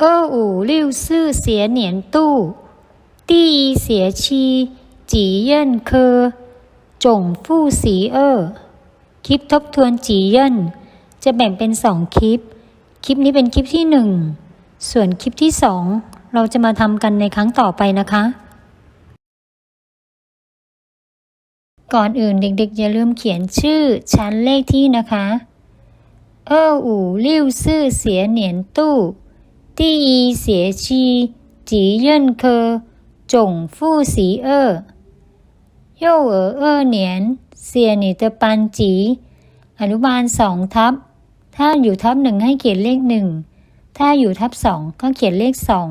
二五六四学年度第一学期几任科总复习二คลิปทบทวนจีเยินจะแบ่งเป็นสองคลิป คลิปนี้เป็นคลิปที่หนึ่ง ส่วนคลิปที่สองเราจะมาทำกันในครั้งต่อไปนะคะ ก่อนอื่นเด็กๆ อย่าลืมเขียนชื่อชั้นเลขที่นะคะ二五六四学年度 第一学期级任科总复习二幼儿二年เสีย你的班级อนุบาลสองทับ ถ้าอยู่ทับหนึ่งให้เขียนเลขหนึ่ง ถ้าอยู่ทับสองก็เขียนเลขสอง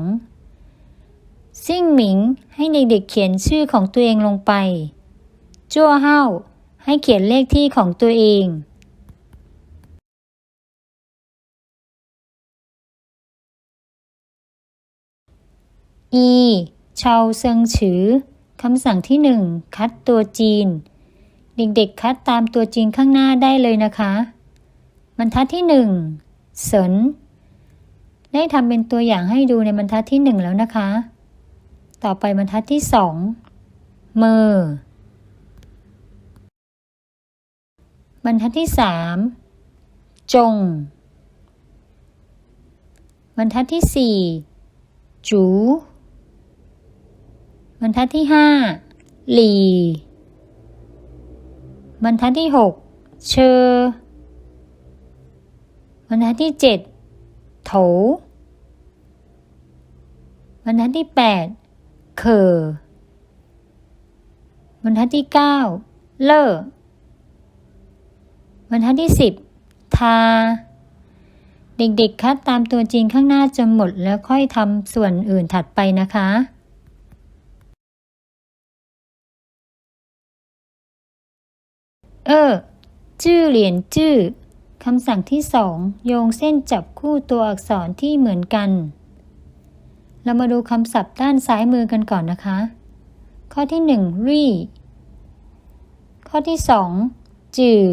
ซิ่งหมิงให้เด็กๆเขียนชื่อของตัวเองลงไป จั่วเฮ้าให้เขียนเลขที่ของตัวเอง อีชาเซิงฉือคำสั่งที่หนึ่งคัดตัวจีน เด็กๆ คัดตามตัวจีนข้างหน้าได้เลยนะคะบรรทัดที่หนึ่งเสินได้ทำเป็นตัวอย่างให้ดูในบรรทัดที่หนึ่งแล้วนะคะ ต่อไปบรรทัดที่สองเมอบรรทัดที่สามจง บรรทัดที่สี่จู บรรทัดที่ห้าหลี บรรทัดที่หกเชอบรรทัดที่เจ็ดโถ บรรทัดที่แปดเคอบรรทัดที่เก้าเล่อบรรทัดที่สิบทา เด็กๆคัดตามตัวจริงข้างหน้าจนหมดแล้วค่อยทำส่วนอื่นถัดไปนะคะ เออ จื้อเหรียญจื้อคำสั่งที่สองโยงเส้นจับคู่ตัวอักษรที่เหมือนกัน เรามาดูคำศัพท์ด้านซ้ายมือกันก่อนนะคะ ข้อที่หนึ่งรีข้อที่สองจือ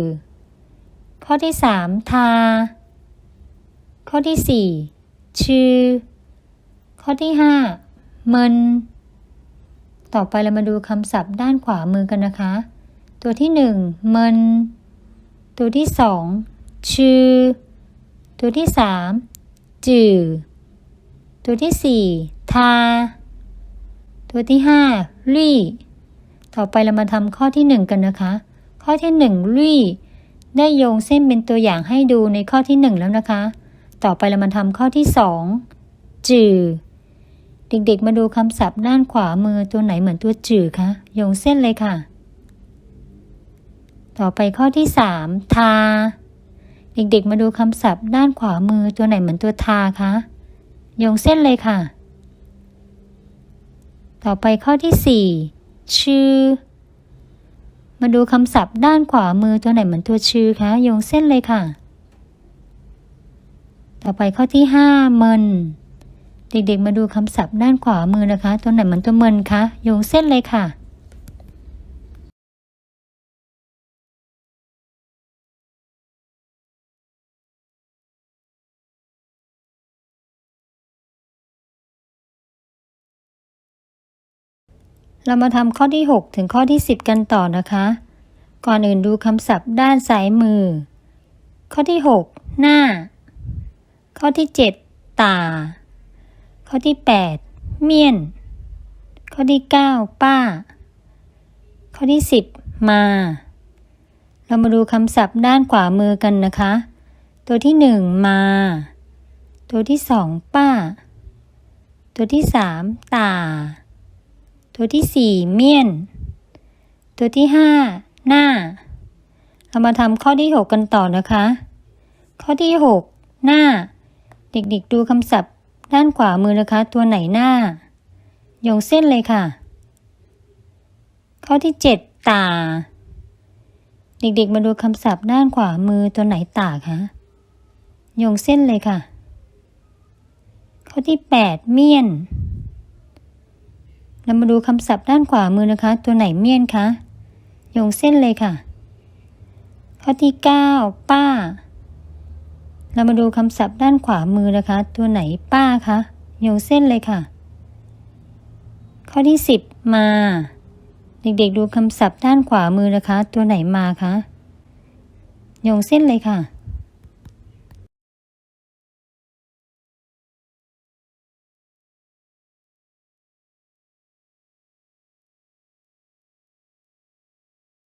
ข้อที่สามทา ข้อที่สี่ชื่อ ข้อที่ห้าเมินต่อไปเรามาดูคำศัพท์ด้านขวามือกันนะคะ ตัวที่หนึ่งเมินตัวที่สองชื่อ ตัวที่สามจือตัวที่สี่ทา ตัวที่ห้ารี่ ต่อไปเรามาทำข้อที่หนึ่งกันนะคะ ข้อที่หนึ่งรี่ได้โยงเส้นเป็นตัวอย่างให้ดูในข้อที่หนึ่งแล้วนะคะ ต่อไปเรามาทำข้อที่สองจือเด็กๆมาดูคำศัพท์ด้านขวามือตัวไหนเหมือนตัวจือคะ โยงเส้นเลยค่ะ ต่อไปข้อที่สามทา เด็กๆ มาดูคำศัพท์ด้านขวามือตัวไหนเหมือนตัวทาคะโยงเส้นเลยค่ะ ต่อไปข้อที่สี่ชื่อ มาดูคำศัพท์ด้านขวามือตัวไหนเหมือนตัวชื่อคะโยงเส้นเลยค่ะ ต่อไปข้อที่ห้าเมินเด็กๆ มาดูคำศัพท์ด้านขวามือนะคะ ตัวไหนเหมือนตัวเมินคะโยงเส้นเลยค่ะ เรามาทำข้อที่ 6 ถึงข้อที่ 10 กันต่อนะคะ ก่อนอื่นดูคำศัพท์ด้านซ้ายมือ ข้อที่ 6 หน้า ข้อที่ 7 ตา ข้อที่ 8 เมียน ข้อที่ 9 ป้า ข้อที่ 10 มา เรามาดูคำศัพท์ด้านขวามือกันนะคะ ตัวที่ 1 มา ตัวที่ 2 ป้า ตัวที่ 3 ตา ตัวที่สี่เมียน ตัวที่ห้าหน้า เรามาทำข้อที่หกกันต่อนะคะ ข้อที่หกหน้า เด็กๆดูคำศัพท์ด้านขวามือนะคะ ตัวไหนหน้าโยงเส้นเลยค่ะ ข้อที่เจ็ดตา เด็กๆมาดูคำศัพท์ด้านขวามือตัวไหนตาคะโยงเส้นเลยค่ะ ข้อที่แปดเมียน เรามาดูคำศัพท์ด้านขวามือนะคะ ตัวไหนเมียนคะโยงเส้นเลยค่ะ ข้อที่ 9 ป้า เรามาดูคำศัพท์ด้านขวามือนะคะ ตัวไหนป้าคะโยงเส้นเลยค่ะ ข้อที่สิบมา เด็กๆดูคำศัพท์ด้านขวามือนะคะ ตัวไหนมาคะโยงเส้นเลยค่ะ